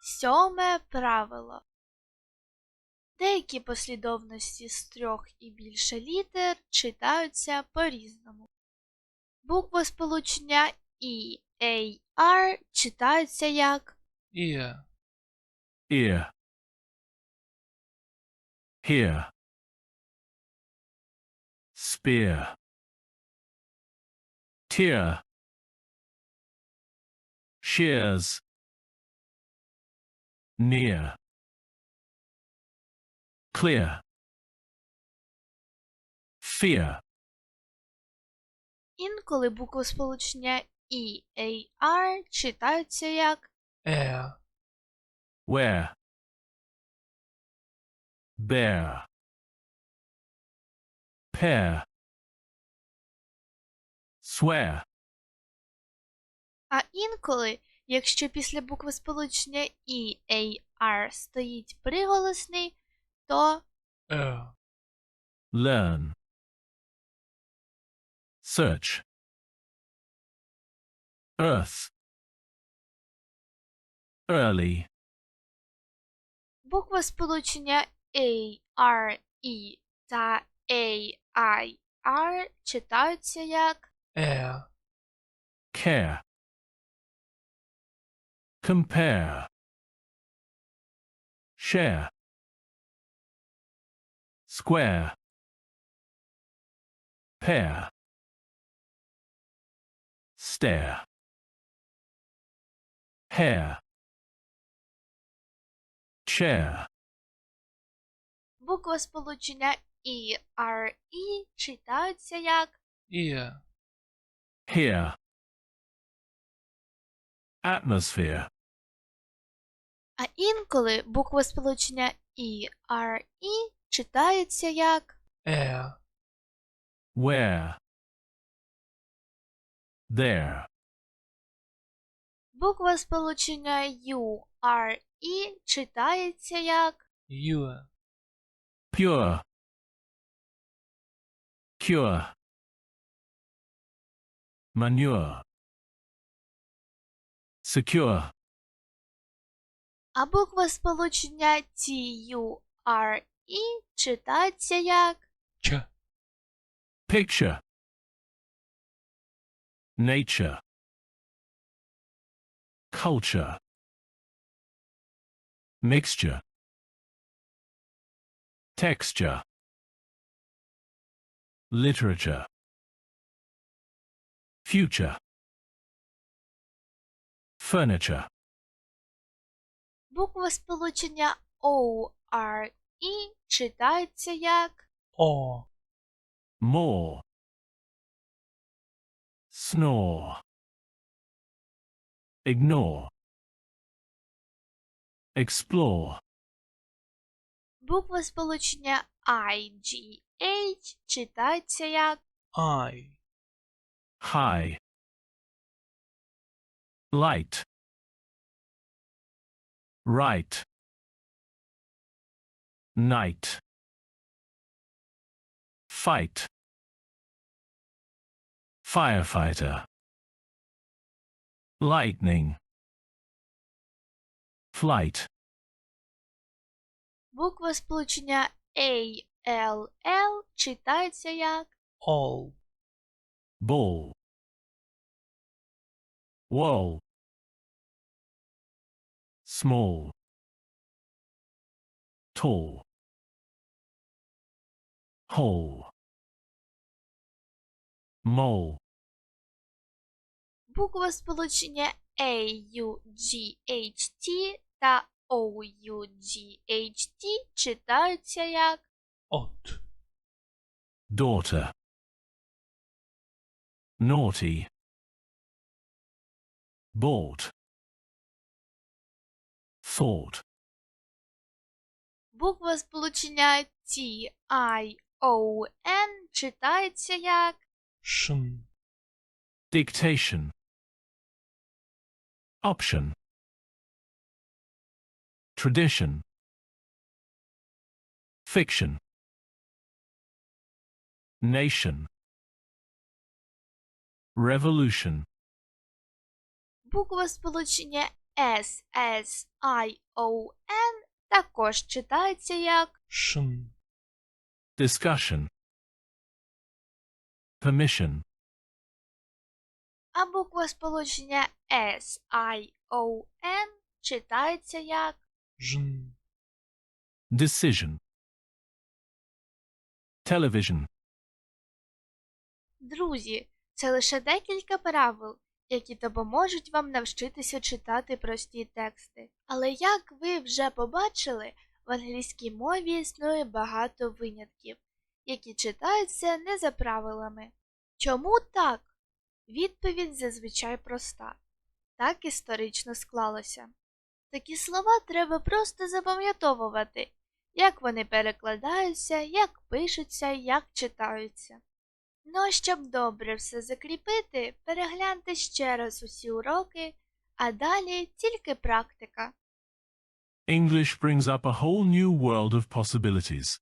Сьоме правило. Деякі послідовності з трьох і більше літер читаються по-різному. Буквосполучення І, A, R читаються як ear, ear, here, spear, tear, shears, near, clear, fear, інколи буквосполучення І, A, R читаються як air, where, bear, pair, swear, А інколи, якщо після букви сполучення І, A, R стоїть приголосний, то er, learn, search, earth, early, буква сполучення A, R, E та A, I, R читаються як air, care, compare, share, square, pair, stare, hair, chair, буква сполучення І, R, E читаються як ear, here, atmosphere, А інколи буква сполучення І, R, E читається як air, where, there, буква сполучення Ю, R, E читається як ear, pure, cure, manure, secure, А буква сполучення Т, Ю, R, E читається як ch, picture, nature, culture, mixture, texture, literature, future, furniture, Буква сполучення O, R, E читається як or, more, snore, ignore, explore, буква сполучення I, G, H читається як eye, high, light, right, night, fight, firefighter, lightning, flight, буква сполучення A, L, L читається як all, ball, wall, small, tall, whole, mole, буква сполучення A, U, G, H, T та O, U, G, H, T читаються як ot, daughter, naughty, bought, thought, буква сполучення T, I, O, N читається як shin, dictation, option, tradition, fiction, nation, revolution, буква сполучення S S I O N також читається як Shun. discussion, permission, а буква сполучення S I O N читається як Jn. decision, television, Друзі, це лише декілька правил, які допоможуть вам навчитися читати прості тексти. Але як ви вже побачили, в англійській мові існує багато винятків, які читаються не за правилами. Чому так? Відповідь зазвичай проста. Так історично склалося. Такі слова треба просто запам'ятовувати, як вони перекладаються, як пишуться, як читаються. Ну, щоб добре все закріпити, перегляньте ще раз усі уроки, а далі тільки практика. English brings up a whole new world of possibilities.